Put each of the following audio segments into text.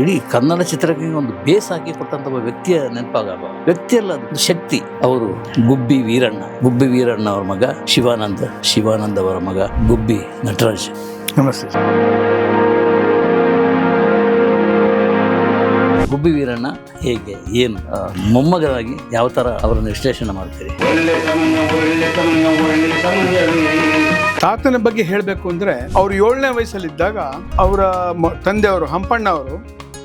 ಇಡೀ ಕನ್ನಡ ಚಿತ್ರಕ್ಕೆ ಒಂದು ಬೇಸ್ ಹಾಕಿ ಕೊಟ್ಟಂತ ಒಬ್ಬ ವ್ಯಕ್ತಿಯ ನೆನಪಾಗಲ್ಲ ವ್ಯಕ್ತಿ ಅಲ್ಲ ಶಕ್ತಿ. ಅವರು ಗುಬ್ಬಿ ವೀರಣ್ಣ. ಗುಬ್ಬಿ ವೀರಣ್ಣ ಅವರ ಮಗ ಶಿವಾನಂದ ಶಿವಾನಂದ ಅವರ ಮಗ ಗುಬ್ಬಿ ನಟರಾಜ್. ನಮಸ್ತೆ ಗುಬ್ಬಿ ವೀರಣ್ಣ ಹೇಗೆ ಏನು ಮೊಮ್ಮಗರಾಗಿ ಮೊಮ್ಮಗನಾಗಿ ಯಾವ ಥರ ಅವರನ್ನು ವಿಶ್ಲೇಷಣೆ ಮಾಡ್ತೀರಿ? ತಾತನ ಬಗ್ಗೆ ಹೇಳಬೇಕು ಅಂದ್ರೆ ಅವ್ರು ಏಳನೇ ವಯಸ್ಸಲ್ಲಿದ್ದಾಗ ಅವರ ತಂದೆಯವರು ಹಂಪಣ್ಣ ಅವರು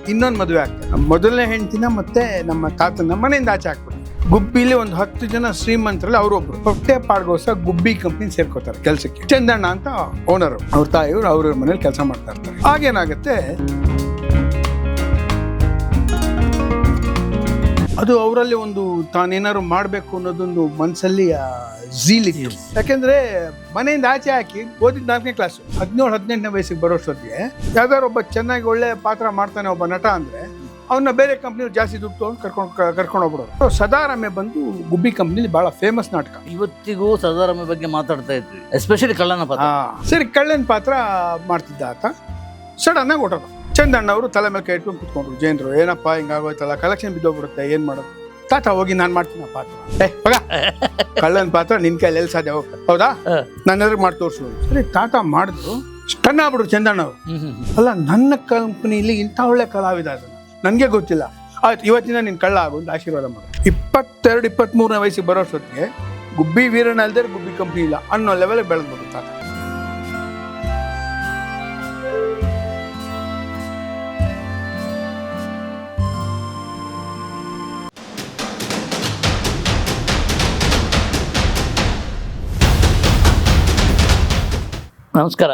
ಇನ್ನೊಂದು ಮದುವೆ ಆಗ್ತಾರೆ ಮೊದಲನೇ ಹೆಂಡತಿನ ಮತ್ತೆ ನಮ್ಮ ತಾತನ ಮನೆಯಿಂದ ಆಚೆ ಹಾಕ್ಬಿಟ್ಟು ಗುಬ್ಬಿಲಿ ಒಂದು ಹತ್ತು ಜನ ಶ್ರೀಮಂತರಲ್ಲಿ ಅವರೊಬ್ರು. ಹೊಟ್ಟೆ ಪಾಡ್ಗೋಸ ಗುಬ್ಬಿ ಕಂಪ್ನಿ ಸೇರ್ಕೋತಾರೆ ಕೆಲಸಕ್ಕೆ. ಚಂದಣ್ಣ ಅಂತ ಓನರ್ ಅವ್ರ. ತಾಯಿಯವರು ಅವ್ರವ್ರ ಮನೇಲಿ ಕೆಲಸ ಮಾಡ್ತಾ ಇರ್ತಾರೆ. ಆಗೇನಾಗುತ್ತೆ ಅದು ಅವರಲ್ಲಿ ಒಂದು ತಾನೇನಾದ್ರು ಮಾಡಬೇಕು ಅನ್ನೋದೊಂದು ಮನಸ್ಸಲ್ಲಿ ಝೀಲ್ ಇತ್ತು. ಯಾಕೆಂದ್ರೆ ಮನೆಯಿಂದ ಆಚೆ ಹಾಕಿ ಓದಿದ ನಾಲ್ಕನೇ ಕ್ಲಾಸ್ ಹದಿನೇಳು ಹದಿನೆಂಟನೇ ವಯಸ್ಸಿಗೆ ಬರೋಷ್ಟೊತ್ತಿಗೆ ಯಾವ್ದಾದ್ರು ಒಬ್ಬ ಚೆನ್ನಾಗಿ ಒಳ್ಳೆ ಪಾತ್ರ ಮಾಡ್ತಾನೆ ಒಬ್ಬ ನಟ ಅಂದ್ರೆ ಅವನ್ನ ಬೇರೆ ಕಂಪ್ನಿ ಜಾಸ್ತಿ ದುಡ್ಡು ತಗೊಂಡು ಕರ್ಕೊಂಡು ಕರ್ಕೊಂಡು ಹೋಗ್ಬಿಡೋರು. ಸದಾರಾಮೆ ಬಂದು ಗುಬ್ಬಿ ಕಂಪ್ನಿಲಿ ಬಹಳ ಫೇಮಸ್ ನಾಟಕ. ಇವತ್ತಿಗೂ ಸದಾರಾಮೆ ಬಗ್ಗೆ ಮಾತಾಡ್ತಾ ಇದ್ವಿ ಎಸ್ಪೆಷಲಿ ಕಳ್ಳನ ಪಾತ್ರ. ಸರಿ ಕಳ್ಳನ ಪಾತ್ರ ಮಾಡ್ತಿದ್ದ ಆತ. ಸಡನ್ ಆಗಿ ಹೊಟ್ಟದ ಚಂದಣ್ಣ ಅವರು ತಲೆ ಮೇಲೆ ಕೈ ಇಟ್ಕೊಂಡು ಕುತ್ಕೊಂಡ್ರು. ಜೈನರು ಏನಪ್ಪ ಹಿಂಗಾಗೋಯ್ತಲ್ಲ ಕಲೆಕ್ಷನ್ ಬಿದ್ದೋಗ್ಬಿಡುತ್ತೆ ಏನ್ ಮಾಡೋದು? ತಾತ ಹೋಗಿ ನಾನು ಮಾಡ್ತೀನಿ ಆ ಪಾತ್ರ. ಏ ಕಳ್ಳನ ಪಾತ್ರ ನಿನ್ ಕೈಲಿ ಎಲ್ಲಿ ಸಾಧ್ಯ? ಹೌದಾ. ನನ್ನ ಎದುರು ಮಾಡಿ ತೋರಿಸು. ಸರಿ ತಾತ ಮಾಡಿದ್ರು. ಸ್ಟನ್ ಆಗ್ಬಿಡ್ರು ಚಂದಣ್ಣ ಅವರು. ಅಲ್ಲ ನನ್ನ ಕಂಪನಿಲಿ ಇಂಥ ಒಳ್ಳೆ ಕಲಾವಿದ ನನಗೆ ಗೊತ್ತಿಲ್ಲ. ಆಯ್ತು ಇವತ್ತಿನ ನಿನ್ ಕಳ್ಳ ಆಗು ಅಂತ ಆಶೀರ್ವಾದ ಮಾಡು. ಇಪ್ಪತ್ತೆರಡು ಇಪ್ಪತ್ಮೂರನೇ ವಯಸ್ಸಿಗೆ ಬರೋಷ್ಟೊತ್ತಿಗೆ ಗುಬ್ಬಿ ವೀರಣ್ಣ ಅಲ್ದೇ ಗುಬ್ಬಿ ಕಂಪ್ನಿ ಇಲ್ಲ ಅನ್ನೋ ಲೆವೆಲ್ ಬೆಳೆದ್ಬಿಟ್ಟು ತಾತ. ನಮಸ್ಕಾರ.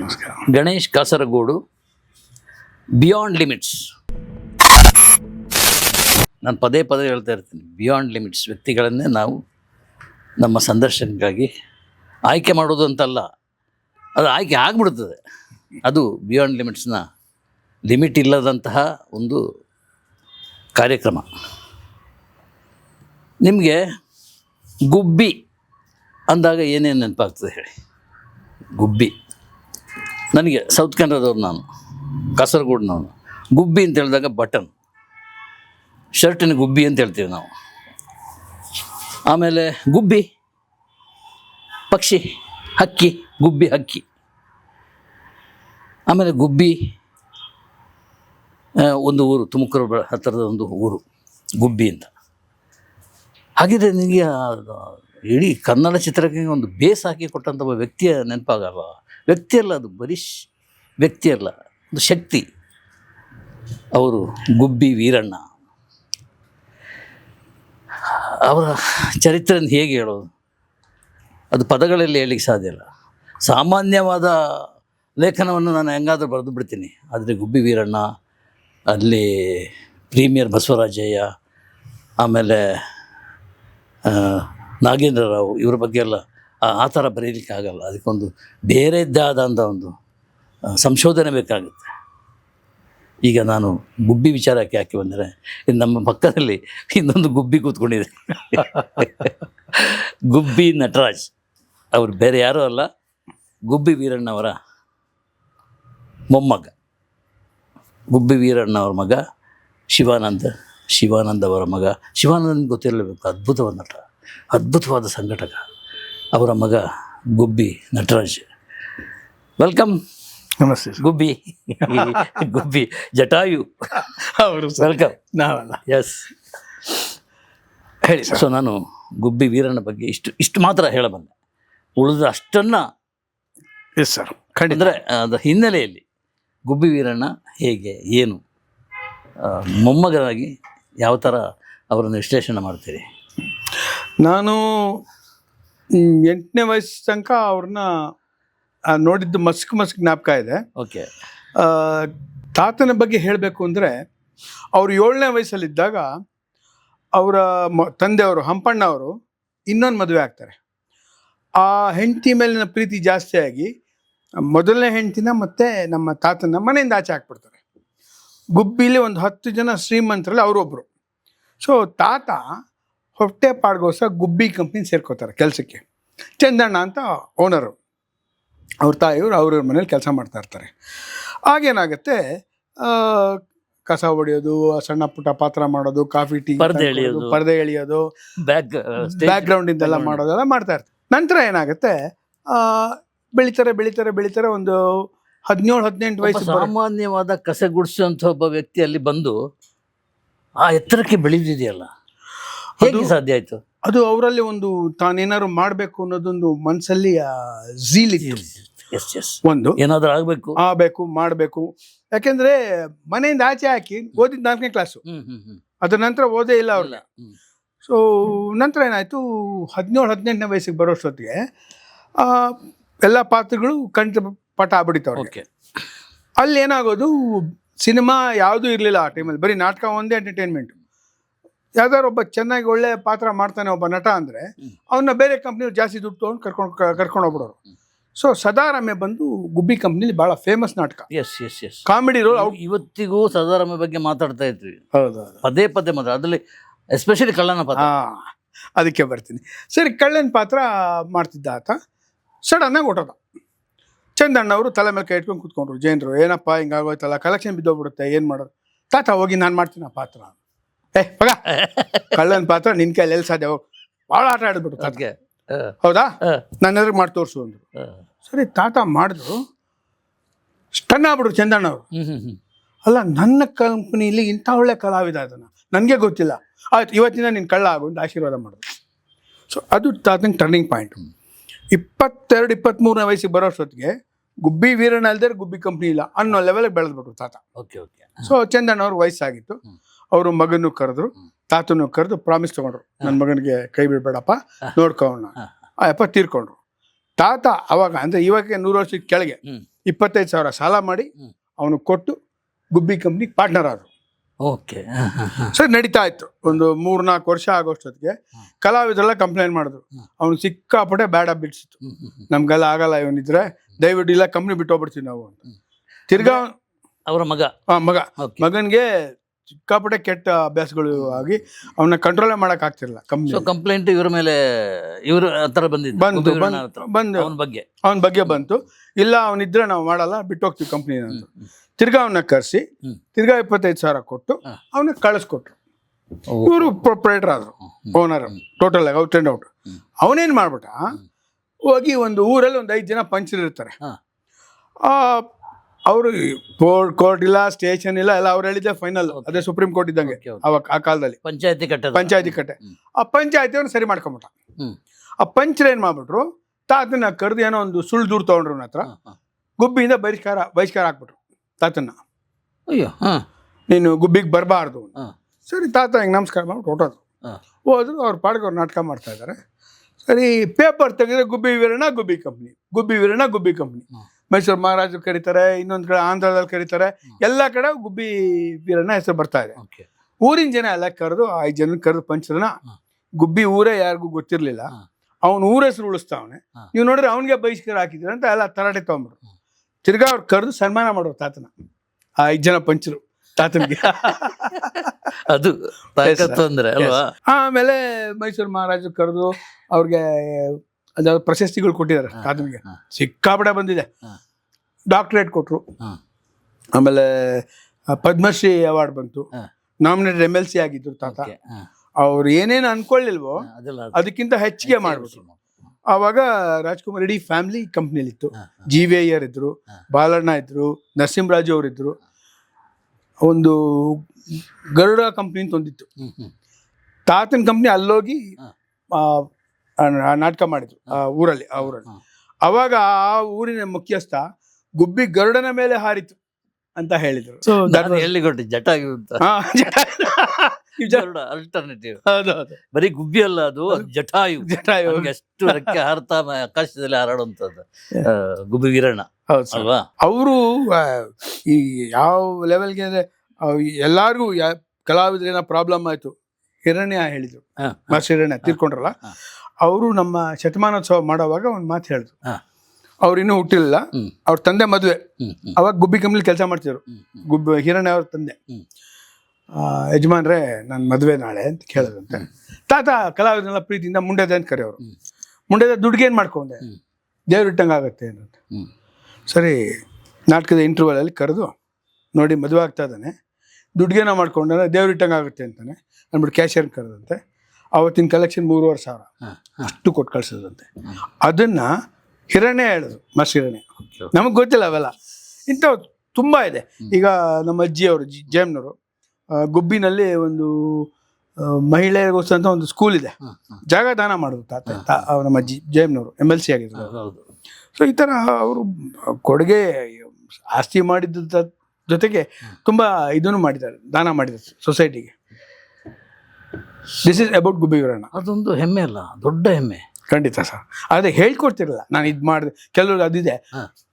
ನಮಸ್ಕಾರ. ಗಣೇಶ್ ಕಾಸರಗೋಡು ಬಿಯಾಂಡ್ ಲಿಮಿಟ್ಸ್ ನಾನು ಪದೇ ಪದೇ ಹೇಳ್ತಾ ಇರ್ತೀನಿ ಬಿಯಾಂಡ್ ಲಿಮಿಟ್ಸ್ ವ್ಯಕ್ತಿಗಳನ್ನೇ ನಾವು ನಮ್ಮ ಸಂದರ್ಶನಕ್ಕಾಗಿ ಆಯ್ಕೆ ಮಾಡೋದು ಅಂತಲ್ಲ ಅದು ಆಯ್ಕೆ ಆಗಿಬಿಡ್ತದೆ. ಅದು ಬಿಯಾಂಡ್ ಲಿಮಿಟ್ಸ್ನ ಲಿಮಿಟ್ ಇಲ್ಲದಂತಹ ಒಂದು ಕಾರ್ಯಕ್ರಮ. ನಿಮಗೆ ಗುಬ್ಬಿ ಅಂದಾಗ ಏನೇನು ನೆನಪಾಗ್ತದೆ ಹೇಳಿ. ಗುಬ್ಬಿ. ನನಗೆ ಸೌತ್ ಕನ್ನಡದವ್ರು ನಾನು ಕಾಸರಗೋಡ್ನವನು ಗುಬ್ಬಿ ಅಂತ ಹೇಳಿದಾಗ ಬಟನ್. ಶರ್ಟಿನ ಗುಬ್ಬಿ ಅಂತ ಹೇಳ್ತೀವಿ ನಾವು. ಆಮೇಲೆ ಗುಬ್ಬಿ, ಪಕ್ಷಿ, ಹಕ್ಕಿ, ಗುಬ್ಬಿ, ಹಕ್ಕಿ. ಆಮೇಲೆ ಗುಬ್ಬಿ ಒಂದು ಊರು, ತುಮಕೂರು ಹತ್ತಿರದ ಒಂದು ಊರು, ಗುಬ್ಬಿ ಅಂತ. ಹಾಗಿದ್ರೆ ನಿನಗೆ ಇಡೀ ಕನ್ನಡ ಚಿತ್ರಕ್ಕೆ ಒಂದು ಬೇಸ್ ಹಾಕಿ ಕೊಟ್ಟಂಥ ಒಬ್ಬ ವ್ಯಕ್ತಿಯ ನೆನಪಾಗಲ್ಲ ವ್ಯಕ್ತಿ ಅಲ್ಲ ಅದು, ಬರೀ ವ್ಯಕ್ತಿ ಅಲ್ಲ, ಒಂದು ಶಕ್ತಿ. ಅವರು ಗುಬ್ಬಿ ವೀರಣ್ಣ. ಅವರ ಚರಿತ್ರೆಯನ್ನು ಹೇಗೆ ಹೇಳೋದು? ಅದು ಪದಗಳಲ್ಲಿ ಹೇಳಲಿಕ್ಕೆ ಸಾಧ್ಯ ಇಲ್ಲ. ಸಾಮಾನ್ಯವಾದ ಲೇಖನವನ್ನು ನಾನು ಹೆಂಗಾದರೂ ಬರೆದು ಬಿಡ್ತೀನಿ. ಆದರೆ ಗುಬ್ಬಿ ವೀರಣ್ಣ, ಅಲ್ಲಿ ಪ್ರೀಮಿಯರ್ ಬಸವರಾಜಯ್ಯ, ಆಮೇಲೆ ನಾಗೇಂದ್ರ ರಾವ್ ಇವ್ರ ಬಗ್ಗೆ ಎಲ್ಲ ಆ ಥರ ಬರೀಲಿಕ್ಕೆ ಆಗಲ್ಲ. ಅದಕ್ಕೊಂದು ಬೇರೆದ್ದಾದಂಥ ಒಂದು ಸಂಶೋಧನೆ ಬೇಕಾಗುತ್ತೆ. ಈಗ ನಾನು ಗುಬ್ಬಿ ವಿಚಾರಕ್ಕೆ ಹಾಕಿ ಬಂದರೆ ನಮ್ಮ ಪಕ್ಕದಲ್ಲಿ ಇನ್ನೊಂದು ಗುಬ್ಬಿ ಕೂತ್ಕೊಂಡಿದೆ. ಗುಬ್ಬಿ ನಟರಾಜ್. ಅವರು ಬೇರೆ ಯಾರೂ ಅಲ್ಲ, ಗುಬ್ಬಿ ವೀರಣ್ಣವರ ಮೊಮ್ಮಗ. ಗುಬ್ಬಿ ವೀರಣ್ಣವರ ಮಗ, ಶಿವಾನಂದ ಶಿವಾನಂದ ಅವರ ಮಗ. ಶಿವಾನಂದ ಗೊತ್ತಿರಲೇಬೇಕು, ಅದ್ಭುತವಾದ ನಟ. ಅದ್ಭುತವಾದ ಸಂಘಟಕ. ಅವರ ಮಗ ಗುಬ್ಬಿ ನಟರಾಜ್. ವೆಲ್ಕಮ್ ನಮಸ್ತೆ ಗುಬ್ಬಿ. ಗುಬ್ಬಿ ಜಟಾಯು. ಅವರು ವೆಲ್ಕಮ್ ನಾವಲ್ಲ. ಎಸ್ ಹೇಳಿ ಸೊ ನಾನು ಗುಬ್ಬಿ ವೀರಣ್ಣ ಬಗ್ಗೆ ಇಷ್ಟು ಇಷ್ಟು ಮಾತ್ರ ಹೇಳಬಲ್ಲೆ. ಉಳಿದ ಅಷ್ಟನ್ನು ಎಸ್ ಸರ್ ಖಂಡಿತ. ಅಂದರೆ ಅದರ ಹಿನ್ನೆಲೆಯಲ್ಲಿ ಗುಬ್ಬಿ ವೀರಣ್ಣ ಹೇಗೆ ಏನು ಮೊಮ್ಮಗನಾಗಿ ಯಾವ ಥರ ಅವರನ್ನು ವಿಶ್ಲೇಷಣೆ ಮಾಡ್ತೀರಿ? ನಾನು ಎಂಟನೇ ವಯಸ್ಸು ತನಕ ಅವ್ರನ್ನ ನೋಡಿದ್ದು ಮಸ್ಕ್ ಮಸ್ಕ್ ಜ್ಞಾಪಕ ಇದೆ. ಓಕೆ. ತಾತನ ಬಗ್ಗೆ ಹೇಳಬೇಕು ಅಂದರೆ ಅವರು ಏಳನೇ ವಯಸ್ಸಲ್ಲಿದ್ದಾಗ ಅವರ ಮ ತಂದೆಯವರು ಹಂಪಣ್ಣ ಅವರು ಇನ್ನೊಂದು ಮದುವೆ ಆಗ್ತಾರೆ. ಆ ಹೆಂಡತಿ ಮೇಲಿನ ಪ್ರೀತಿ ಜಾಸ್ತಿಯಾಗಿ ಮೊದಲನೇ ಹೆಂಡತಿನ ಮತ್ತೆ ನಮ್ಮ ತಾತನ ಮನೆಯಿಂದ ಆಚೆ ಹಾಕ್ಬಿಡ್ತಾರೆ. ಗುಬ್ಬಿಲಿ ಒಂದು ಹತ್ತು ಜನ ಶ್ರೀಮಂತರಲ್ಲಿ ಅವರೊಬ್ಬರು ಸೊ ತಾತ ಹೊಟ್ಟೆ ಪಾಡ್ಗೋಸ್ಕರ ಗುಬ್ಬಿ ಕಂಪ್ನಿ ಸೇರ್ಕೋತಾರೆ ಕೆಲಸಕ್ಕೆ. ಚಂದಣ್ಣ ಅಂತ ಓನರು ಅವ್ರ ತಾಯಿಯವರು ಅವ್ರವ್ರ ಮನೇಲಿ ಕೆಲಸ ಮಾಡ್ತಾ ಇರ್ತಾರೆ. ಆಗೇನಾಗುತ್ತೆ ಆ, ಕಸ ಹೊಡೆಯೋದು ಸಣ್ಣ ಪುಟ್ಟ ಪಾತ್ರ ಮಾಡೋದು ಕಾಫಿ ಟೀ ಪರದೆ ಎಳಿಯೋದು. ಎಳೆಯೋದು. ಪರ್ದೆ ಎಳೆಯೋದು ಬ್ಯಾಕ್ ಬ್ಯಾಕ್ ಗ್ರೌಂಡ್ ಇಂದೆಲ್ಲ ಮಾಡೋದೆಲ್ಲ ಮಾಡ್ತಾ ಇರ್ತಾರೆ. ನಂತರ ಏನಾಗುತ್ತೆ ಆ, ಬೆಳಿತಾರೆ ಬೆಳಿತಾರೆ ಬೆಳಿತಾರೆ ಒಂದು ಹದಿನೇಳು ಹದಿನೆಂಟು ವಯಸ್ಸು ಸಾಮಾನ್ಯವಾದ ಕಸ ಗುಡಿಸುವಂತ ಒಬ್ಬ ವ್ಯಕ್ತಿ ಅಲ್ಲಿ ಬಂದು ಆ ಎತ್ತರಕ್ಕೆ ಬೆಳೆದಿದೆಯಲ್ಲ ಹೇಗೆ ಸಾಧ್ಯ ಆಯ್ತು? ಅದು ಅವರಲ್ಲಿ ಒಂದು ತಾನೇನಾದ್ರು ಮಾಡಬೇಕು ಅನ್ನೋದೊಂದು ಮನಸ್ಸಲ್ಲಿ ಝೀಲ್ ಒಂದು. ಏನಾದ್ರೂ ಆಗ್ಬೇಕು? ಆಗಬೇಕು ಮಾಡಬೇಕು. ಯಾಕೆಂದ್ರೆ ಮನೆಯಿಂದ ಆಚೆ ಹಾಕಿ ಓದಿದ ನಾಲ್ಕನೇ ಕ್ಲಾಸು ಅದ್ರ ನಂತರ ಓದೇ ಇಲ್ಲ ಅವ್ರನ್ನ. ಸೊ ನಂತರ ಏನಾಯ್ತು ಹದಿನೇಳು ಹದಿನೆಂಟನೇ ವಯಸ್ಸಿಗೆ ಬರೋಷ್ಟೊತ್ತಿಗೆ ಎಲ್ಲ ಪಾತ್ರಗಳು ಕಂಠ ಪಟ ಅವ್ರಿಗೆ. ಅಲ್ಲಿ ಏನಾಗೋದು ಸಿನಿಮಾ ಯಾವುದೂ ಇರಲಿಲ್ಲ ಆ ಟೈಮಲ್ಲಿ ಬರೀ ನಾಟಕ ಒಂದೇ ಎಂಟರ್ಟೈನ್ಮೆಂಟ್ ಯಾವ್ದಾದ್ರು ಒಬ್ಬ ಚೆನ್ನಾಗಿ ಒಳ್ಳೆ ಪಾತ್ರ ಮಾಡ್ತಾನೆ ಒಬ್ಬ ನಟ ಅಂದರೆ. ಅವನ್ನ ಬೇರೆ ಕಂಪ್ನಿಯವ್ರು ಜಾಸ್ತಿ ದುಡ್ಡು ತೊಗೊಂಡು ಕರ್ಕೊಂಡು ಕರ್ಕೊಂಡು ಹೋಗ್ಬಿಡೋರು. ಸೊ ಸದಾರಾಮೆ ಬಂದು ಗುಬ್ಬಿ ಕಂಪ್ನಿಲಿ ಭಾಳ ಫೇಮಸ್ ನಾಟಕ. Yes yes yes comedy role ಇವತ್ತಿಗೂ ಸದಾರಮ್ಮ ಬಗ್ಗೆ ಮಾತಾಡ್ತಾ ಇದ್ವಿ. ಹೌದು ಪದೇ ಪದೇ ಮಾತ್ರ ಅದರಲ್ಲಿ ಎಸ್ಪೆಷಲಿ ಕಳ್ಳನ ಪಾತ್ರ. ಹಾ ಅದಕ್ಕೆ ಬರ್ತೀನಿ. ಸರಿ ಕಳ್ಳನ ಪಾತ್ರ ಮಾಡ್ತಿದ್ದ ಆತ. ಸಡನ್ನಾಗಿ ಹೊಟ್ಟೋದ ಚಂದಣ್ಣವರು ತಲೆ ಮೇಲೆ ಕೈ ಇಟ್ಕೊಂಡು ಕೂತ್ಕೊಂಡ್ರು. ಜೈನರು ಏನಪ್ಪ ಹಿಂಗಾಗೋಯ್ತಲ್ಲ ಕಲೆಕ್ಷನ್ ಬಿದ್ದೋಗ್ಬಿಡುತ್ತೆ ಏನು ಮಾಡೋದು? ತಾತ ಹೋಗಿ ನಾನು ಮಾಡ್ತೀನಿ ಆ ಪಾತ್ರ? ಏ ಮಗ. ಕಳ್ಳನ ಪಾತ್ರ ನಿನ್ ಕೈಲಿ ಎಲ್ಲಿ ಸಾಧ್ಯ? ಹೋಗ್ ಭಾಳ ಆಟ ಆಡ್ಬಿಟ್ಟು ತಾತ. ಅದಕ್ಕೆ ಹೌದಾ? ನನ್ನ ಎದುರು ಮಾಡಿ ತೋರಿಸು ಅಂದ್ರು. ಸರಿ ತಾತ ಮಾಡಿದ್ರು. ಸ್ಟನ್ ಹ್ಮ್ ಹ್ಮ್ ಹ್ಮ್. ಅಲ್ಲ ನನ್ನ ಕಂಪ್ನಿಲಿ ಇಂಥ ಒಳ್ಳೆ ಕಲಾವಿದ ಅದನ್ನ ನನಗೆ ಗೊತ್ತಿಲ್ಲ. ಆಯ್ತು ಇವತ್ತಿನ ನಿನ್ನ ಕಳ್ಳ ಆಗು ಅಂತ ಆಶೀರ್ವಾದ ಮಾಡಿದ್ರು ಸೊ ಅದು ತಾತನ ಟರ್ನಿಂಗ್ ಪಾಯಿಂಟ್ ಇಪ್ಪತ್ತೆರಡು ಇಪ್ಪತ್ತ್ಮೂರನೇ ವಯಸ್ಸಿಗೆ ಬರೋಷ್ಟೊತ್ತಿಗೆ ಗುಬ್ಬಿ ವೀರಣ್ಣ ಅಲ್ದೇ ಗುಬ್ಬಿ ಕಂಪ್ನಿ ಇಲ್ಲ ಅನ್ನೋ ಲೆವೆಲ್ಗೆ ಬೆಳೆದ್ಬಿಟ್ರು ತಾತ. ಓಕೆ ಓಕೆ ಸೊ ಚಂದಣ್ಣವ್ರ ವಯಸ್ಸಾಗಿತ್ತು. ಹ್ಮ್. ಅವರು ಮಗನೂ ಕರೆದ್ರು ತಾತನ ಕರೆದು ಪ್ರಾಮಿಸ್ ತಗೊಂಡ್ರು. ನನ್ನ ಮಗನಿಗೆ ಕೈ ಬಿಡಬೇಡಪ್ಪ. ನೋಡ್ಕೋಣ ಯಪ್ಪ ತೀರ್ಕೊಂಡ್ರು. ತಾತ ಅವಾಗ ಅಂದರೆ ಇವಾಗ ನೂರು ವರ್ಷದ ಕೆಳಗೆ. ಇಪ್ಪತ್ತೈದು ಸಾವಿರ ಸಾಲ ಮಾಡಿ. ಅವನು ಕೊಟ್ಟು ಗುಬ್ಬಿ ಕಂಪ್ನಿ ಪಾರ್ಟ್ನರ್ ಆದರು. ಓಕೆ. ಸರಿ ನಡೀತಾ ಇತ್ತು. ಒಂದು ಮೂರ್ನಾಲ್ಕು ವರ್ಷ ಆಗೋಷ್ಟೊತ್ತಿಗೆ. ಕಲಾವಿದರೆಲ್ಲ ಕಂಪ್ಲೇಂಟ್ ಮಾಡಿದ್ರು. ಅವ್ನು ಸಿಕ್ಕಾಪಟ್ಟೆ ಬ್ಯಾಡ ಬಿಡ್ಸಿತ್ತು ನಮ್ಗೆಲ್ಲ ಆಗಲ್ಲ ಇವನಿದ್ರೆ ದಯವಿಟ್ಟು ಇಲ್ಲ ಕಂಪ್ನಿ ಬಿಟ್ಟೋಗ್ಬಿಡ್ತೀವಿ ನಾವು ಅಂತ. ತಿರ್ಗಾ ಅವರ ಮಗ. ಹಾಂ ಮಗ. ಮಗನಿಗೆ ಸಿಕ್ಕಾಪಟ್ಟೆ ಕೆಟ್ಟ ಅಭ್ಯಾಸಗಳು ಆಗಿ ಅವನ್ನ ಕಂಟ್ರೋಲ್ ಮಾಡಕ್ ಕಂಪ್ನಿ ಸೊ ಕಂಪ್ಲೇಂಟ್ ಇವ್ರ ಮೇಲೆ ಇವ್ರ ಹತ್ರ ಬಂದಿದ್ದು ಬಂತು ಹತ್ರ. ಬಂದು. ಅವನ ಬಗ್ಗೆ? ಅವನ ಬಗ್ಗೆ ಬಂತು. ಇಲ್ಲ ಅವನಿದ್ರೆ ನಾವು ಮಾಡಲ್ಲ ಬಿಟ್ಟೋಗ್ತೀವಿ ಕಂಪ್ನಿ ಅಂತ. ತಿರ್ಗಾ ಅವನ್ನ ಕರೆಸಿ ಹ್ಮ್. ತಿರ್ಗಾ ಇಪ್ಪತ್ತೈದು ಸಾವಿರ ಕೊಟ್ಟು ಅವನ ಅವನ್ನ ಕಳಿಸ್ಕೊಟ್ರು ಇವರು ಪ್ರೊಪ್ರೈಟರ್ ಆದ್ರು. ಓನರ್ ಟೋಟಲ್ ಆಗಿ ಔಟ್ ಅಂಡ್ ಔಟ್ ಹ್ಮ್. ಅವನೇನ್ ಮಾಡ್ಬಿಟ್ಟ? ಹೋಗಿ ಒಂದು ಊರಲ್ಲಿ ಒಂದು ಐದು ಜನ ಪಂಚರ್ ಇರ್ತಾರೆ. ಹಾ. ಅವರು ಕೋರ್ಟ್ ಕೋರ್ಟ್ ಇಲ್ಲ ಸ್ಟೇಷನ್ ಇಲ್ಲ ಎಲ್ಲ ಅವ್ರು ಹೇಳಿದ್ದೆ ಫೈನಲ್ ಅದೇ ಸುಪ್ರೀಂ ಕೋರ್ಟ್ ಇದ್ದಂಗೆ. ಅವಾಗ ಆ ಕಾಲದಲ್ಲಿ. ಪಂಚಾಯತಿ ಕಟ್ಟದ ಪಂಚಾಯತಿ ಕಟ್ಟೆ. ಹ್ಮ್. ಆ ಪಂಚಾಯತಿಯವ್ರನ್ನ ಸರಿ ಮಾಡ್ಕೊಂಬಿಟ್ಟ. ಹ್ಮ್. ಆ ಪಂಚರ್ ಏನ್ ಮಾಡ್ಬಿಟ್ರು? ತಾತನ ಕರೆದು ಏನೋ ಒಂದು ಸುಳ್ಳು ದೂರು ತಗೊಂಡ್ರು ಹತ್ರ. ಹಾ, ಹಾ. ಗುಬ್ಬಿಯಿಂದ ಬಹಿಷ್ಕಾರ ಬಹಿಷ್ಕಾರ ಹಾಕ್ಬಿಟ್ರು ತಾತನ್ನ. ಅಯ್ಯೋ ಹಾ. ನೀನು ಗುಬ್ಬಿಗೆ ಬರಬಾರ್ದು ಹಾ. ಸರಿ ತಾತ ಹಿಂಗೆ ನಮಸ್ಕಾರ ಮಾಡ್ಬಿಟ್ಟು ಹೊಟ್ಟೋದು ಹಾ. ಹೋದ್ರು ಅವ್ರ ಪಾಡ್ಗೆ ಅವ್ರು ನಾಟಕ ಮಾಡ್ತಾ ಇದ್ದಾರೆ ಸರಿ ಪೇಪರ್ ತೆಗೆದ್ರೆ ಗುಬ್ಬಿ ವೀರಣ್ಣ ಗುಬ್ಬಿ ಕಂಪ್ನಿ ಗುಬ್ಬಿ ವೀರಣ್ಣ ಗುಬ್ಬಿ ಕಂಪ್ನಿ ಹ್ಮ್. ಮೈಸೂರು ಮಹಾರಾಜರು ಕರೀತಾರೆ ಇನ್ನೊಂದು ಕಡೆ ಆಂಧ್ರದಲ್ಲಿ ಕರೀತಾರೆ. ಎಲ್ಲ ಕಡೆ ಗುಬ್ಬಿ ವೀರಣ್ಣ ಹೆಸರು ಬರ್ತಾ ಇದೆ. ಊರಿನ ಜನ ಎಲ್ಲ ಕರೆದು ಐದು ಜನ ಕರೆದು ಪಂಚರನ ಗುಬ್ಬಿ ಊರೇ ಯಾರಿಗೂ ಗೊತ್ತಿರಲಿಲ್ಲ. ಅವನು ಊರ ಹೆಸರು ಉಳಿಸ್ತಾವನೆ. ನೀವು ನೋಡ್ರಿ ಅವನಿಗೆ ಬಹಿಷ್ಕಾರ ಹಾಕಿದ್ರು ಅಂತ ಎಲ್ಲ ತರಾಟೆ ತಗೊಂಡ್ರು. ತಿರ್ಗಾ ಅವ್ರು ಕರೆದು ಸನ್ಮಾನ ಮಾಡೋರು ತಾತನ ಆ ಐದು ಜನ ಪಂಚರು ತಾತನಿಗೆ. ಅದು ಅಂದ್ರೆ ಅಲ್ವಾ? ಆಮೇಲೆ ಮೈಸೂರು ಮಹಾರಾಜರು ಕರೆದು ಅವ್ರಿಗೆ ಅದ ಪ್ರಶಸ್ತಿಗಳು ಕೊಟ್ಟಿದ್ದಾರೆ ತಾತನಿಗೆ. ಸಿಕ್ಕಾಪಡೆ ಬಂದಿದೆ. ಡಾಕ್ಟರೇಟ್ ಕೊಟ್ಟರು ಆಮೇಲೆ ಪದ್ಮಶ್ರೀ ಅವಾರ್ಡ್ ಬಂತು. Nominate nominated M L C ಆಗಿದ್ರು ತಾತ. ಅವ್ರು ಏನೇನು ಅನ್ಕೊಳ್ಳಿಲ್ವೋ. ಅದಕ್ಕಿಂತ ಹೆಚ್ಚಿಗೆ ಮಾಡ್ಬಿಟ್ರು. ಆವಾಗ ರಾಜ್ಕುಮಾರ್ ಇಡೀ ಫ್ಯಾಮಿಲಿ ಕಂಪ್ನಿಲಿತ್ತು. ಜಿ ವಿ ಅಯ್ಯರ್ ಇದ್ರು. ಬಾಲಣ್ಣ ಇದ್ರು ನರಸಿಂಹರಾಜು ಅವರಿದ್ರು ಒಂದು ಗರುಡ ಕಂಪ್ನಿ ಅಂತ ಒಂದಿತ್ತು. ತಾತನ ಕಂಪ್ನಿ ಅಲ್ಲೋಗಿ ನಾಟಕ ಮಾಡಿದ್ರು ಆ ಊರಲ್ಲಿ ಆ ಊರಲ್ಲಿ. ಅವಾಗ ಆ ಊರಿನ ಮುಖ್ಯಸ್ಥ ಗುಬ್ಬಿ ಗರುಡನ ಮೇಲೆ ಹಾರಿತು ಅಂತ ಹೇಳಿದ್ರು. ಸೊ ಎಲ್ಲಿ ಕೊಟ್ಟೆ? ಜಟಾಗಿ ಅಂತ ಅಲ್ಟರ್ನೇಟಿವ್ ಬರೀ ಗುಬ್ಬಿ ಅಲ್ಲ ಅದು ಜಟಾಯು ಜಟಾಯು ಎಷ್ಟು ರೆಕ್ಕೆ ಹಾರ್ತಾ ಆಕಾಶದಲ್ಲಿ ಹಾರಾಡುವಂತದ್ದು ಗುಬ್ಬಿ ವೀರಣ್ಣ. ಸರ್. ಅಲ್ವಾ? ಅವರು ಈ ಯಾವ ಲೆವೆಲ್ಗೆ ಅಂದ್ರೆ ಎಲ್ಲಾರ್ಗು ಕಲಾವಿದರೇನೋ ಪ್ರಾಬ್ಲಮ್ ಆಯ್ತು. ಹಿರಣ್ಯ ಹೇಳಿದ್ರು. ಹಾ, ಮಾಸ್ಟರ್ ಹಿರಣ್ಯ ತೀರ್ಕೊಂಡ್ರಲ್ಲ? ಅವರು ನಮ್ಮ ಶತಮಾನೋತ್ಸವ ಮಾಡೋವಾಗ ಒಂದು ಮಾತು ಹೇಳಿದ್ರು. ಹಾ. ಅವ್ರು ಇನ್ನೂ ಹುಟ್ಟಿಲ್ಲ. ಅವ್ರ ತಂದೆ ಮದುವೆ. ಅವಾಗ ಗುಬ್ಬಿ ಕಂಪ್ನಿ ಕೆಲಸ ಮಾಡ್ತಿದ್ರು. ಗುಬ್ಬಿ ಹಿರಣ್ಯ ಅವ್ರ ತಂದೆ. ಯಜಮಾನ್ರೆ ನನ್ನ ಮದುವೆ ನಾಳೆ ಅಂತ ಕೇಳೋದಂತೆ ತಾತ ಕಲಾವಿದನೆಲ್ಲ ಪ್ರೀತಿಯಿಂದ ಮುಂಡೆದ ಅಂತ ಕರೆಯೋರು. ಮುಂಡೆದ ದುಡ್ಗೇನು ಮಾಡ್ಕೊಂಡೆ? ದೇವ್ರ ಇಟ್ಟಂಗೆ ಆಗುತ್ತೆ ಅಂತ. ಸರಿ ನಾಟಕದ ಇಂಟರ್ವಲಲ್ಲಿ ಕರೆದು ನೋಡಿ ಮದುವೆ ಆಗ್ತಾ ಇದ್ದಾನೆ. ದುಡ್ಗೇನ ಮಾಡ್ಕೊಂಡ್ರೆ ದೇವ್ರ ಇಟ್ಟಂಗೆ ಆಗುತ್ತೆ ಅಂತಾನೆ. ಅಂದ್ಬಿಟ್ಟು ಕ್ಯಾಶಿಯರ್ ಕರೆದಂತೆ. ಅವತ್ತಿನ ಕಲೆಕ್ಷನ್ ಮೂರುವರೆ ಸಾವಿರ. ಅಷ್ಟು ಕೊಟ್ಟು ಕಳ್ಸೋದಂತೆ ಅದನ್ನ ಹಿರಣ್ಯ ಹೇಳೋದು ಮಸ್ ಹಿರಣ್ಯ. ನಮಗೆ ಗೊತ್ತಿಲ್ಲ ಅವೆಲ್ಲ. ಇಂಥವು ತುಂಬ ಇದೆ. ಈಗ ನಮ್ಮ ಅಜ್ಜಿಯವರು ಜಿ ಜೇಮ್ನವರು ಗುಬ್ಬಿನಲ್ಲಿ ಒಂದು ಮಹಿಳೆಯರಿಗೋಸ್ಕರ ಅಂತ ಒಂದು ಸ್ಕೂಲ್ ಇದೆ. ಜಾಗ ದಾನ ಮಾಡೋದು ತಾತ ಅವ್ರು ನಮ್ಮ ಅಜ್ಜಿ ಜೇಮ್ನವರು ಎಂ ಎಲ್ ಸಿ ಆಗಿದ್ರು. ಹೌದು ಸೊ ಈ ಥರ ಅವರು ಕೊಡುಗೆ ಆಸ್ತಿ ಮಾಡಿದ್ದ ಜೊತೆಗೆ ತುಂಬ ಇದನ್ನು ಮಾಡಿದ್ದಾರೆ ದಾನ ಮಾಡಿದ್ದಾರೆ ಸೊಸೈಟಿಗೆ this is about Gubbi Veeranna ಅದೊಂದು ಹೆಮ್ಮೆ ಅಲ್ಲ ದೊಡ್ಡ ಹೆಮ್ಮೆ. ಖಂಡಿತ ಸರ್. ಆದರೆ ಹೇಳ್ಕೊಡ್ತಿರಲ್ಲ ನಾನು ಇದು ಮಾಡಿದೆ ಕೆಲವರು ಅದಿದೆ.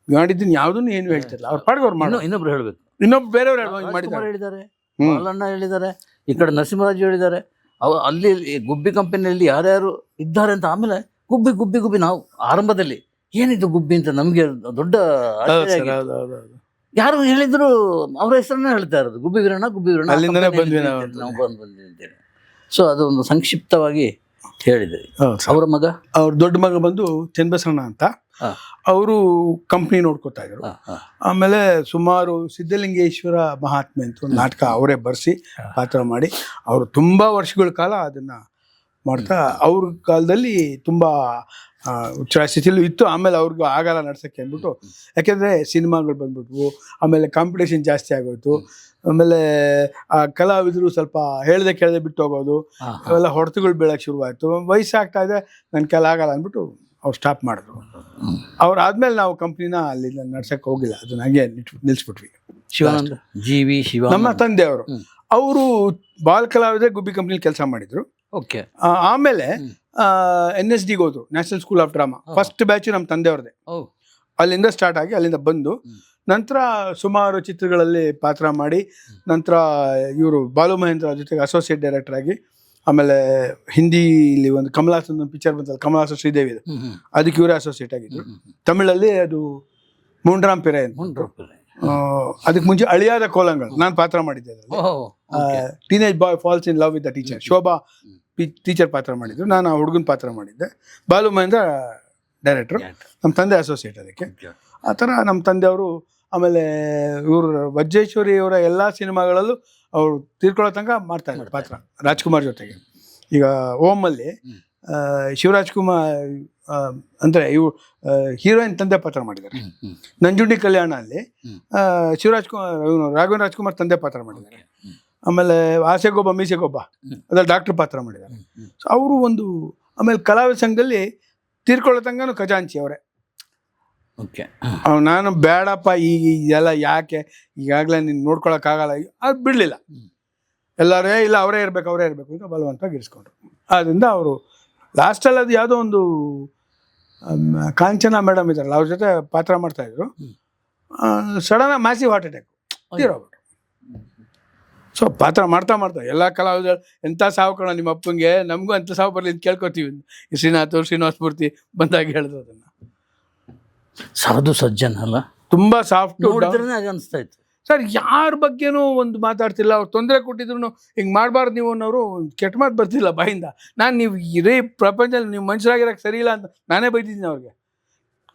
ಮಾಡಿದ್ದೀನಿ ಯಾವುದನ್ನು ಏನು ಹೇಳ್ತಿರಲ್ಲ ಅವ್ರ ಪಾಡ್ಗೆ ಅವ್ರು ಇನ್ನು ಮಾಡೋ ಇನ್ನೊಬ್ರು ಹೇಳ್ಬೇಕು. ಇನ್ನೊಬ್ಬ ಬೇರೆಯವ್ರು ಮಾಡಿದ್ದಾರೆ. ಹೇಳಿದ್ದಾರೆ ಹ್ಮ್. ಬಾಲಣ್ಣ ಹೇಳಿದ್ದಾರೆ ಈ ಕಡೆ ನರಸಿಂಹರಾಜು ಹೇಳಿದ್ದಾರೆ. ಅವ ಅಲ್ಲಿ ಗುಬ್ಬಿ ಕಂಪನಿಯಲ್ಲಿ ಯಾರ್ಯಾರು ಇದ್ದಾರೆ ಅಂತ ಆಮೇಲೆ ಗುಬ್ಬಿ ಗುಬ್ಬಿ ಗುಬ್ಬಿ ನಾವು ಆರಂಭದಲ್ಲಿ ಏನಿದು ಗುಬ್ಬಿ ಅಂತ ನಮ್ಗೆ ದೊಡ್ಡ ಯಾರು ಹೇಳಿದ್ರು ಅವರ ಹೆಸರನ್ನ ಹೇಳ್ತಾ ಇರೋದು ಗುಬ್ಬಿ ವೀರಣ್ಣ ಗುಬ್ಬಿ ವೀರಣ್ಣ ನಾವು ಬಂದ್ವಿ ಅಂತೇಳಿ ಸೊ ಅದೊಂದು ಸಂಕ್ಷಿಪ್ತವಾಗಿ ಹೇಳಿದ್ರಿ. ಅವರ ಮಗ? ಅವ್ರ ದೊಡ್ಡ ಮಗ ಬಂದು ಚೆನ್ನಬಸಣ್ಣ ಅಂತ. ಅವರು ಕಂಪ್ನಿ ನೋಡ್ಕೋತಾ ಇದ್ರು. ಆಮೇಲೆ ಸುಮಾರು ಸಿದ್ಧಲಿಂಗೇಶ್ವರ ಮಹಾತ್ಮೆ ಅಂತ ಒಂದು ನಾಟಕ ಅವರೇ ಬರ್ಸಿ ಪಾತ್ರ ಮಾಡಿ ಅವರು ತುಂಬಾ ವರ್ಷಗಳ ಕಾಲ ಅದನ್ನ ಮಾಡ್ತಾ ಅವ್ರ ಕಾಲದಲ್ಲಿ ತುಂಬಾ ಸ್ಥಿತಿಲೂ ಇತ್ತು. ಆಮೇಲೆ ಅವ್ರಿಗೂ ಆಗಲ್ಲ ನಡ್ಸಕ್ಕೆ ಅಂದ್ಬಿಟ್ಟು ಯಾಕೆಂದ್ರೆ ಸಿನಿಮಾಗಳು ಬಂದ್ಬಿಟ್ವು ಆಮೇಲೆ ಕಾಂಪಿಟೇಷನ್ ಜಾಸ್ತಿ ಆಗೋಯ್ತು. ಆಮೇಲೆ ಆ ಕಲಾವಿದರು ಸ್ವಲ್ಪ ಹೇಳ್ದೆ ಕೇಳದೆ ಬಿಟ್ಟು ಹೋಗೋದು. ಅವೆಲ್ಲ ಹೊಡೆತುಗಳು ಬೀಳಕ್ಕೆ ಶುರುವಾಯಿತು. ವಯಸ್ಸಾಗ್ತಾ ಇದೆ ನನ್ನ ಕೆಲ ಆಗಲ್ಲ ಅಂದ್ಬಿಟ್ಟು ಅವ್ರು ಸ್ಟಾಪ್ ಮಾಡಿದ್ರು. ಅವ್ರು ಆದ್ಮೇಲೆ ನಾವು ಕಂಪ್ನಿನ ಅಲ್ಲಿ ನಡ್ಸಕ್ಕೆ ಹೋಗಿಲ್ಲ. ಅದನ್ನ ಹಂಗೆ ನಿಲ್ಸ್ಬಿಟ್ವಿ. ಶಿವಾನಂದ ಜಿ ವಿ ಶಿವ ನಮ್ಮ ತಂದೆ ಅವರು. ಅವರು ಬಾಲ್ ಕಲಾವಿದ್ರೆ ಗುಬ್ಬಿ ಕಂಪ್ನಿಲಿ ಕೆಲಸ ಮಾಡಿದ್ರು. ಓಕೆ. ಆಮೇಲೆ. ಎನ್ ಎಸ್ ಡಿಗೆ ಹೋದ್ರು national school of drama first batch ನಮ್ಮ ತಂದೆಯವ್ರದೇ ಅಲ್ಲಿಂದ ಸ್ಟಾರ್ಟ್ ಆಗಿ ಅಲ್ಲಿಂದ ಬಂದು. ನಂತರ ಸುಮಾರು ಚಿತ್ರಗಳಲ್ಲಿ ಪಾತ್ರ ಮಾಡಿ ನಂತರ ಇವರು ಬಾಲು ಮಹೇಂದ್ರ ಜೊತೆಗೆ ಅಸೋಸಿಯೇಟ್ ಡೈರೆಕ್ಟರ್ ಆಗಿ ಆಮೇಲೆ ಹಿಂದಿಲಿ ಒಂದು ಕಮಲಾಸನ್ ಒಂದು ಪಿಕ್ಚರ್ ಬಂತಲ್ಲ ಕಮಲಾಸ ಶ್ರೀದೇವಿ ಇದೆ. ಅದಕ್ಕೆ ಇವರೇ ಅಸೋಸಿಯೇಟ್ ಆಗಿದ್ರು. ತಮಿಳಲ್ಲಿ ಅದು ಮುಂಡ್ರಾಮ್ ಪಿರೆ ಅಂತ. ಅದಕ್ಕೆ ಮುಂಚೆ ಅಳಿಯಾದ ಕೋಲಂಗಳು ನಾನು ಪಾತ್ರ ಮಾಡಿದ್ದೆ. Teenage boy falls in love with the teacher Shobha teacher ಪಾತ್ರ ಮಾಡಿದ್ರು. ನಾನು ಆ ಹುಡುಗನ ಪಾತ್ರ ಮಾಡಿದ್ದೆ. ಬಾಲು ಮಹೇಂದ್ರ ಡೈರೆಕ್ಟ್ರು ನಮ್ಮ ತಂದೆ ಅಸೋಸಿಯೇಟ್ ಅದಕ್ಕೆ. ಆ ಥರ ನಮ್ಮ ತಂದೆಯವರು ಆಮೇಲೆ ಇವರು ವಜ್ರೇಶ್ವರಿ ಅವರ ಎಲ್ಲ ಸಿನಿಮಾಗಳಲ್ಲೂ ಅವರು ತೀರ್ಕೊಳ್ಳೋ ತನಕ ಮಾಡ್ತಾರೆ ಪಾತ್ರ ರಾಜ್ಕುಮಾರ್ ಜೊತೆಗೆ ಈಗ ಓಮಲ್ಲಿ ಶಿವರಾಜ್ ಕುಮಾರ್ ಅಂದ್ರೆ ಇವು ಹೀರೋಯಿನ್ ತಂದೆ ಪಾತ್ರ ಮಾಡಿದ್ದಾರೆ ನಂಜುಂಡಿ ಕಲ್ಯಾಣ ಅಲ್ಲಿ. ಶಿವರಾಜ್ ಕುಮಾರ್ ಇವನು ರಾಘವೇಂದ್ರ ರಾಜ್ಕುಮಾರ್ ತಂದೆ ಪಾತ್ರ ಮಾಡಿದ್ದಾರೆ. ಆಮೇಲೆ ಆಸೆಗೊಬ್ಬ ಮೀಸೆಗೊಬ್ಬ. ಅದ್ರಲ್ಲಿ ಡಾಕ್ಟರ್ ಪಾತ್ರ ಮಾಡಿದ್ದಾರೆ. ಸೊ ಅವರು ಒಂದು ಆಮೇಲೆ ಕಲಾವಿದ ಸಂಘದಲ್ಲಿ ತೀರ್ಕೊಳ್ಳೋ ತನಕನೂ ಖಜಾಂಚಿ ಅವರೇ ನಾನು ಬೇಡಪ್ಪ ಈಗ ಇದೆಲ್ಲ ಯಾಕೆ? ಈಗಾಗಲೇ ನೀನು ನೋಡ್ಕೊಳಕ್ಕಾಗಲ್ಲ ಅದು ಬಿಡಲಿಲ್ಲ. ಎಲ್ಲರೇ ಇಲ್ಲ ಅವರೇ ಇರಬೇಕು ಅವರೇ ಇರಬೇಕು ಅಂತ ಬಲವಂತ ಇರಿಸ್ಕೊಂಡ್ರು. ಆದ್ದರಿಂದ ಅವರು ಲಾಸ್ಟಲ್ಲಿ ಅದು ಯಾವುದೋ ಒಂದು ಕಾಂಚನ ಮೇಡಮ್ ಇದ್ದಾರಲ್ಲ ಅವ್ರ ಜೊತೆ ಪಾತ್ರ ಮಾಡ್ತಾ ಇದ್ರು. ಹ್ಮ್. ಸಡನ್ ಮ್ಯಾಸಿವ್ ಹಾರ್ಟ್ ಅಟ್ಯಾಕ್ ತೀರೋಗ್ಬಿಟ್ಟು ಸೊ ಪಾತ್ರ ಮಾಡ್ತಾ ಮಾಡ್ತಾ ಎಲ್ಲ ಕಲಾವಿದರು ಎಂಥ ಸಾವು ಕಣ ನಿಮ್ಮ ಅಪ್ಪಂಗೆ? ನಮಗೂ ಎಂಥ ಸಾವು ಬರಲಿ ಅಂತ ಕೇಳ್ಕೊತೀವಿ. ಈ ಶ್ರೀನಾಥ್ ಶ್ರೀನಿವಾಸ ಮೂರ್ತಿ ಬಂದಾಗ ಹೇಳಿದ್ರು ಅದನ್ನು. ಸಾಧು ಸಜ್ಜನ್ ಅಲ್ಲ? ತುಂಬಾ ಸಾಫ್ಟ್ ನೋಡಿದ್ರೆ ಹಾಗೆ ಅನಿಸ್ತಾ ಇತ್ತು. ಸರ್ ಯಾರ ಬಗ್ಗೆನೂ ಒಂದು ಮಾತಾಡ್ತಿಲ್ಲ. ಅವ್ರು ತೊಂದರೆ ಕೊಟ್ಟಿದ್ರು ಹಿಂಗ್ ಮಾಡಬಾರ್ದು ನೀವು ಅನ್ನೋರು ಕೆಟ್ಟ ಮಾತು ಬರ್ತಿಲ್ಲ ಬಾಯಿಂದ. ನಾನು ನೀವು ಇದೇ ಪ್ರಪಂಚದಲ್ಲಿ ನೀವು ಮನುಷ್ಯರಾಗಿರೋಕ್ಕೆ ಸರಿ ಇಲ್ಲ ಅಂತ ನಾನೇ ಬೈದಿದ್ದೀನಿ ಅವ್ರಿಗೆ.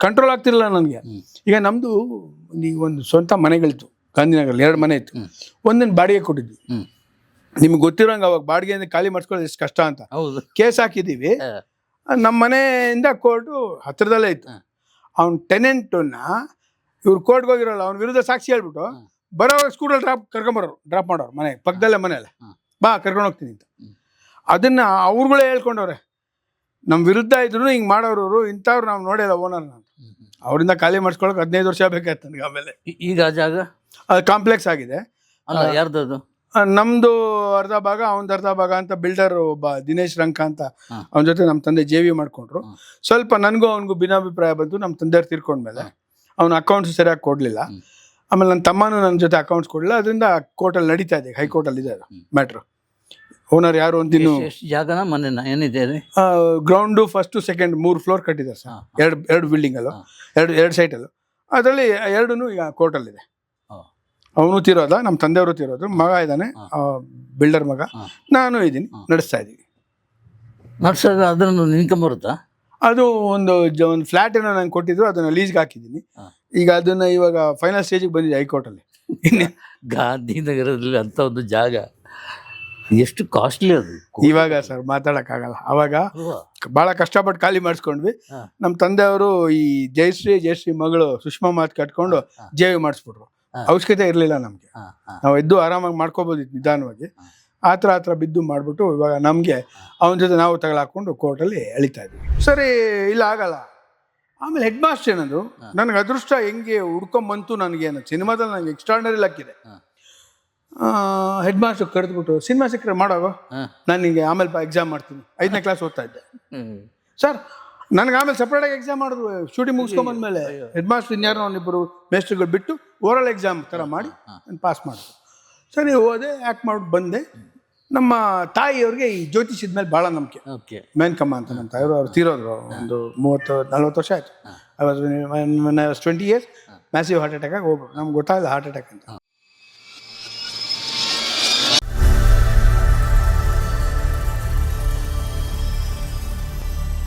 ಕಂಟ್ರೋಲ್ ಆಗ್ತಿರಲಿಲ್ಲ ನನಗೆ. ಈಗ ನಮ್ಮದು ಈಗ ಒಂದು ಸ್ವಂತ ಮನೆಗಳಿತ್ತು. ಗಾಂಧಿನಗರಲ್ಲಿ ಎರಡು ಮನೆ ಇತ್ತು. ಒಂದನ್ನು ಬಾಡಿಗೆ ಕೊಟ್ಟಿದ್ವಿ. ನಿಮ್ಗೆ ಗೊತ್ತಿರೋಂಗೆ ಅವಾಗ ಬಾಡಿಗೆಯಿಂದ ಖಾಲಿ ಮಾಡಿಸ್ಕೊಳ್ಳೋದು ಎಷ್ಟು ಕಷ್ಟ ಅಂತ. ಹೌದು. ಕೇಸ್ ಹಾಕಿದ್ದೀವಿ. ನಮ್ಮ ಮನೆಯಿಂದ ಕೋರ್ಟು ಹತ್ರದಲ್ಲೇ ಇತ್ತು. ಅವ್ನ ಟೆನೆಂಟನ್ನ ಇವ್ರು ಕೋರ್ಟ್ಗೆ ಹೋಗಿರೋಲ್ಲ ಅವ್ನ ವಿರುದ್ಧ ಸಾಕ್ಷಿ ಹೇಳ್ಬಿಟ್ಟು. ಬರೋ ಸ್ಕೂಲಲ್ಲಿ ಡ್ರಾಪ್ ಕರ್ಕೊಂಬರೋರು ಡ್ರಾಪ್ ಮಾಡೋರು ಮನೆ ಪಕ್ಕದಲ್ಲೇ ಮನೆಯಲ್ಲ. ಬಾ ಕರ್ಕೊಂಡು ಹೋಗ್ತೀನಿ ಅಂತ. ಅದನ್ನು ಅವ್ರುಗಳೇ ಹೇಳ್ಕೊಂಡವ್ರೆ. ನಮ್ಮ ವಿರುದ್ಧ ಇದ್ರು ಹಿಂಗೆ ಮಾಡೋರು ಇಂಥವ್ರು ನಾವು ನೋಡಿಲ್ಲ ಓನರ್ ನಾನು. ಅವರಿಂದ ಖಾಲಿ ಮಾಡಿಸ್ಕೊಳಕ್ಕೆ ಹದಿನೈದು ವರ್ಷ ಬೇಕಾಯ್ತು ನನಗೆ ಆಮೇಲೆ. ಈಗ ಜಾಗ? ಅದು ಕಾಂಪ್ಲೆಕ್ಸ್ ಆಗಿದೆ. ಅಲ್ಲ ಯಾರ್ದದು? ಆ, ನಮ್ದು ಅರ್ಧ ಭಾಗ ಅವನದು ಅರ್ಧ ಭಾಗ ಅಂತ ಬಿಲ್ಡರ್ ಒಬ್ಬ ದಿನೇಶ್ ರಂಕ ಅಂತ. ಅವನ ಜೊತೆ ನಮ್ಮ ತಂದೆ ಜೆ ವಿ ಮಾಡ್ಕೊಂಡ್ರು. ಸ್ವಲ್ಪ ನನಗೂ ಅವನಿಗೂ ಭಿನ್ನಾಭಿಪ್ರಾಯ ಬಂತು ನಮ್ಮ ತಂದೆಯವ್ರು ತೀರ್ಕೊಂಡ್ಮೇಲೆ ಮೇಲೆ. ಅವನ ಅಕೌಂಟ್ಸ್ ಸರಿಯಾಗಿ ಕೊಡಲಿಲ್ಲ. ಆಮೇಲೆ ನನ್ನ ತಮ್ಮನೂ ನನ್ನ ಜೊತೆ ಅಕೌಂಟ್ಸ್ ಕೊಡಲಿಲ್ಲ ಅದರಿಂದ ಕೋರ್ಟಲ್ಲಿ ನಡೀತಾ ಇದೆ ಹೈಕೋರ್ಟಲ್ಲಿ ಇದೆ ಅದು. ಮ್ಯಾಟ್ರು. ಓನರ್ ಯಾರು ಅಂತ ಇನ್ನು ಜಾಗನ ಮನೆನ? ಏನಿದೆ ಗ್ರೌಂಡು ಫಸ್ಟು ಸೆಕೆಂಡ್ ಮೂರು ಫ್ಲೋರ್ ಕಟ್ಟಿದ್ದಾರೆ ಸರ್. ಎರಡು ಎರಡು ಬಿಲ್ಡಿಂಗಲ್ಲೂ. ಎರಡು ಎರಡು ಸೈಟಲ್ಲೂ ಅದರಲ್ಲಿ ಎರಡೂ ಈಗ ಕೋರ್ಟಲ್ಲಿದೆ. ಅವನು ತೀರೋದ ನಮ್ಮ ತಂದೆಯವರು ತೀರೋದು ಮಗ ಇದ್ದಾನೆ. ಬಿಲ್ಡರ್ ಮಗ ನಾನು ಇದ್ದೀನಿ. ನಡೆಸ್ತಾ ಇದ್ದೀವಿ ನಡೆಸೋದು ಅದನ್ನು ಇನ್ಕಮ್ ಬರುತ್ತಾ ಅದು ಒಂದು ಜ ಒಂದು ಫ್ಲ್ಯಾಟ್ ಏನೋ ನಂಗೆ ಕೊಟ್ಟಿದ್ರು ಅದನ್ನು ಲೀಸ್ಗೆ ಹಾಕಿದ್ದೀನಿ. ಈಗ ಅದನ್ನು ಇವಾಗ ಫೈನಲ್ ಸ್ಟೇಜಿಗೆ ಬಂದಿದೆ ಹೈಕೋರ್ಟಲ್ಲಿ ಗಾಂಧಿನಗರದಲ್ಲಿ ಅಂಥ ಒಂದು ಜಾಗ ಎಷ್ಟು ಕಾಸ್ಟ್ಲಿ ಅದು ಇವಾಗ ಸರ್ ಮಾತಾಡೋಕ್ಕಾಗಲ್ಲ ಅವಾಗ ಭಾಳ ಕಷ್ಟಪಟ್ಟು ಖಾಲಿ ಮಾಡಿಸ್ಕೊಂಡ್ವಿ. ನಮ್ಮ ತಂದೆಯವರು ಈ ಜಯಶ್ರೀ ಜಯಶ್ರೀ ಮಗಳು ಸುಷ್ಮಾ ಮಾತು ಕಟ್ಕೊಂಡು. ಜೇವಿ ಮಾಡಿಸ್ಬಿಟ್ರು. ಅವಶ್ಯಕತೆ ಇರಲಿಲ್ಲ ನಮಗೆ. ನಾವು ಎದ್ದು ಆರಾಮಾಗಿ ಮಾಡ್ಕೋಬೋದಿತ್ತು ನಿಧಾನವಾಗಿ. ಆ ಥರ ಆ ಥರ ಬಿದ್ದು ಮಾಡಿಬಿಟ್ಟು ಇವಾಗ ನಮಗೆ ಅವನ ಜೊತೆ ನಾವು ತಗೊಳಾಕೊಂಡು ಕೋರ್ಟಲ್ಲಿ ಎಳಿತಾ ಇದ್ವಿ. ಸರಿ ಇಲ್ಲ ಆಗಲ್ಲ. ಆಮೇಲೆ ಹೆಡ್ ಮಾಸ್ಟರ್ ಏನದು ನನಗೆ ಅದೃಷ್ಟ ಹೆಂಗೆ ಹುಡ್ಕೊಂಬಂತು ಏನು ಸಿನಿಮಾದಲ್ಲಿ ನನಗೆ ಎಕ್ಸ್ಟ್ರಾರ್ಡಿನರಿ ಲಕ್ಕಿದೆ. ಹೆಡ್ ಮಾಸ್ಟರ್ ಕರೆದ್ಬಿಟ್ಟು ಸಿನಿಮಾ ಸಿಕ್ಕರೆ ಮಾಡೋಗೋ? ಹಾ. ನಾನು ನಿಮಗೆ ಆಮೇಲೆ ಎಕ್ಸಾಮ್ ಮಾಡ್ತೀನಿ. ಐದನೇ ಕ್ಲಾಸ್ ಓದ್ತಾ ಇದ್ದೆ. ಸರ್ ನನಗೆ ಆಮೇಲೆ ಸಪ್ರೇಟಾಗಿ ಎಕ್ಸಾಮ್ ಮಾಡಿದ್ರು ಶೂಟಿಂಗ್ ಮುಗಿಸ್ಕೊಂಬಂದ್ಮೇಲೆ ಹೆಡ್ ಮಾಸ್ಟರ್ ಇನ್ಯಾರೋ ಅವನಿಬ್ಬರು ಮೇಸ್ಟ್ರುಗಳು ಬಿಟ್ಟು ಓರಲ್ ಎಕ್ಸಾಮ್ ಥರ ಮಾಡಿ ನಾನು ಪಾಸ್ ಮಾಡಿದೆ ಸರಿ ಹೋದೆ ಆ್ಯಕ್ಟ್ ಮಾಡಿ ಬಂದೆ. ನಮ್ಮ ತಾಯಿಯವ್ರಿಗೆ ಈ ಜ್ಯೋತಿಷದ ಮೇಲೆ ಭಾಳ ನಂಬಿಕೆ. ಓಕೆ ಮೇನ್ಕಮ್ಮ ಅಂತ ನಮ್ಮ ತಾಯಿಯವರು ಅವ್ರು ತೀರೋದ್ರು. ಒಂದು ಮೂವತ್ತು ನಲ್ವತ್ತು ವರ್ಷ ಆಯಿತು. I was twenty years massive heart attack ಆಗಿ ಹೋಗ್ಬೇಕು ನಮ್ಗೆ ಗೊತ್ತಾಗಲ್ಲ ಹಾರ್ಟ್ ಅಟ್ಯಾಕ್ ಅಂತ.